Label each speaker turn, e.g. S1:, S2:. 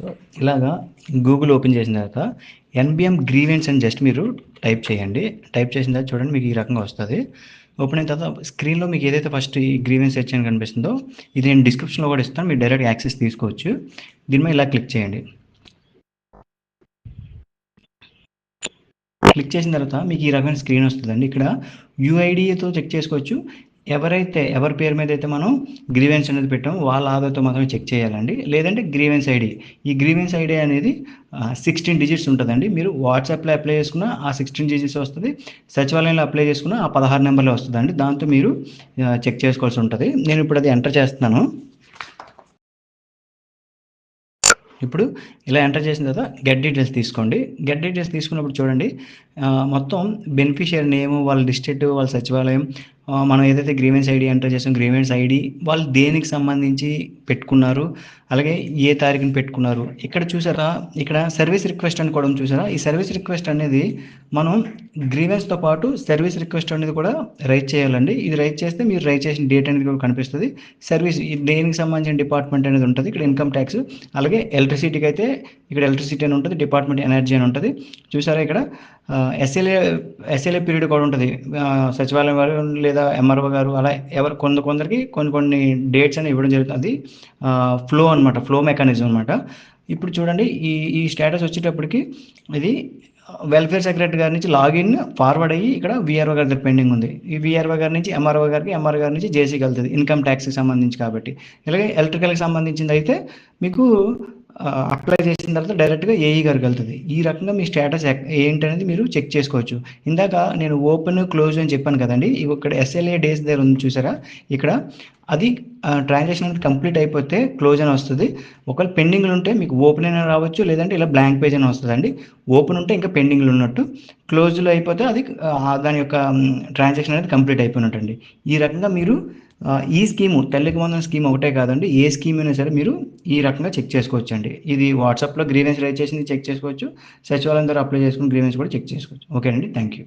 S1: So ఇలాగా Google open చేసిన తర్వాత ఎన్బిఎం గ్రీవెన్స్ అని జస్ట్ మీరు టైప్ చేయండి. టైప్ చేసిన తర్వాత చూడండి మీకు ఈ రకంగా వస్తుంది. ఓపెన్ అయిన తర్వాత స్క్రీన్లో మీకు ఏదైతే ఫస్ట్ ఈ గ్రీవెన్స్ సెర్చ్ అని కనిపిస్తుందో ఇది నేను డిస్క్రిప్షన్లో కూడా ఇస్తాను. మీరు డైరెక్ట్ యాక్సెస్ తీసుకోవచ్చు. దీని మీద ఇలా క్లిక్ చేయండి. క్లిక్ చేసిన తర్వాత మీకు ఈ రకమైన స్క్రీన్ వస్తుందండి. ఇక్కడ యూఐడితో చెక్ చేసుకోవచ్చు. ఎవరైతే ఎవరి పేరు మీద అయితే మనం గ్రీవెన్స్ అనేది పెట్టామో వాళ్ళ ఆధార్తో మాత్రమే చెక్ చేయాలండి. లేదంటే గ్రీవెన్స్ ఐడి ఈ గ్రీవెన్స్ ఐడి అనేది సిక్స్టీన్ డిజిట్స్ ఉంటుందండి. మీరు వాట్సాప్లో అప్లై చేసుకున్న ఆ సిక్స్టీన్ డిజిట్స్ వస్తుంది. సచివాలయంలో అప్లై చేసుకున్న ఆ పదహారు నెంబర్లో వస్తుందండి. దాంతో మీరు చెక్ చేసుకోవాల్సి ఉంటుంది. నేను ఇప్పుడు అది ఎంటర్ చేస్తున్నాను. ఇప్పుడు ఇలా ఎంటర్ చేసిన తర్వాత గెట్ డీటెయిల్స్ తీసుకోండి. గెట్ డీటెయిల్స్ తీసుకున్నప్పుడు చూడండి. మొత్తం బెనిఫిషియర్ నేమ్ వాళ్ళ డిస్ట్రిక్ట్ వాళ్ళ సచివాలయం మనం ఏదైతే గ్రీవెన్స్ ఐడి ఎంటర్ చేసాం గ్రీవెన్స్ ఐడి వాళ్ళు దేనికి సంబంధించి పెట్టుకున్నారు అలాగే ఏ తారీఖుని పెట్టుకున్నారు. ఇక్కడ చూసారా ఇక్కడ సర్వీస్ రిక్వెస్ట్ అని కూడా చూసారా? ఈ సర్వీస్ రిక్వెస్ట్ అనేది మనం గ్రీవెన్స్తో పాటు సర్వీస్ రిక్వెస్ట్ అనేది కూడా రైట్ చేయాలండి. ఇది రైట్ చేస్తే మీరు రైట్ చేసిన డేట్ అనేది కూడా కనిపిస్తుంది. సర్వీస్ దేనికి సంబంధించిన డిపార్ట్మెంట్ అనేది ఉంటుంది. ఇక్కడ ఇన్కమ్ ట్యాక్స్ అలాగే ఎలక్ట్రిసిటీకి అయితే ఇక్కడ ఎలక్ట్రిసిటీ అని ఉంటుంది డిపార్ట్మెంట్ ఎనర్జీ అని ఉంటుంది. చూసారా ఇక్కడ? ఎస్ఎల్ఏ ఎస్ఎల్ఏ పీరియడ్ కూడా ఉంటుంది. సచివాలయం గారు లేదా ఎంఆర్ఓ గారు అలా ఎవరు కొంత కొందరికి కొన్ని కొన్ని డేట్స్ అని ఇవ్వడం జరుగుతుంది. ఫ్లో అనమాట ఫ్లో మెకానిజం అనమాట ఇప్పుడు చూడండి ఈ ఈ స్టేటస్ వచ్చేటప్పటికి ఇది వెల్ఫేర్ సెక్రటరీ గారి నుంచి లాగిన్ ఫార్వర్డ్ అయ్యి ఇక్కడ విఆర్ఓ గారి దగ్గర పెండింగ్ ఉంది. ఈ విఆర్ఓ గారి నుంచి ఎంఆర్ఓ గారికి ఎంఆర్ఓ గారి నుంచి జేసీకి వెళ్తుంది ఇన్కమ్ ట్యాక్స్కి సంబంధించి కాబట్టి. ఇలాగే ఎలక్ట్రికల్కి సంబంధించింది అయితే మీకు అప్లై చేసిన తర్వాత డైరెక్ట్గా ఏఈ గారికి వెళ్తుంది. ఈ రకంగా మీ స్టేటస్ ఏంటనేది మీరు చెక్ చేసుకోవచ్చు. ఇందాక నేను ఓపెన్ క్లోజ్ అని చెప్పాను కదండి. ఇక్కడ ఎస్ఎల్ఏ డేస్ దగ్గర ఉంది చూసారా? ఇక్కడ అది ట్రాన్సాక్షన్ అనేది కంప్లీట్ అయిపోతే క్లోజ్ అని వస్తుంది. ఒకవేళ పెండింగ్లు ఉంటే మీకు ఓపెన్ అయినా రావచ్చు లేదంటే ఇలా బ్లాంక్ పేజ్ అని వస్తుందండి ఓపెన్ ఉంటే ఇంకా పెండింగ్లు ఉన్నట్టు. క్లోజ్లో అయిపోతే అది దాని యొక్క ట్రాన్సాక్షన్ అనేది కంప్లీట్ అయిపోయినట్టండి. ఈ రకంగా మీరు ఈ స్కీము తల్లికి వందన స్కీమ్ ఒకటే కాదండి. ఏ స్కీమ్ అయినా సరే మీరు ఈ రకంగా చెక్ చేసుకోవచ్చు అండి ఇది వాట్సాప్లో గ్రీవెన్స్ రైజ్ చేసింది చెక్ చేసుకోవచ్చు. సచివాలయం ద్వారా అప్లై చేసుకుని గ్రీవెన్స్ కూడా చెక్ చేసుకోవచ్చు. ఓకే అండి? Thank you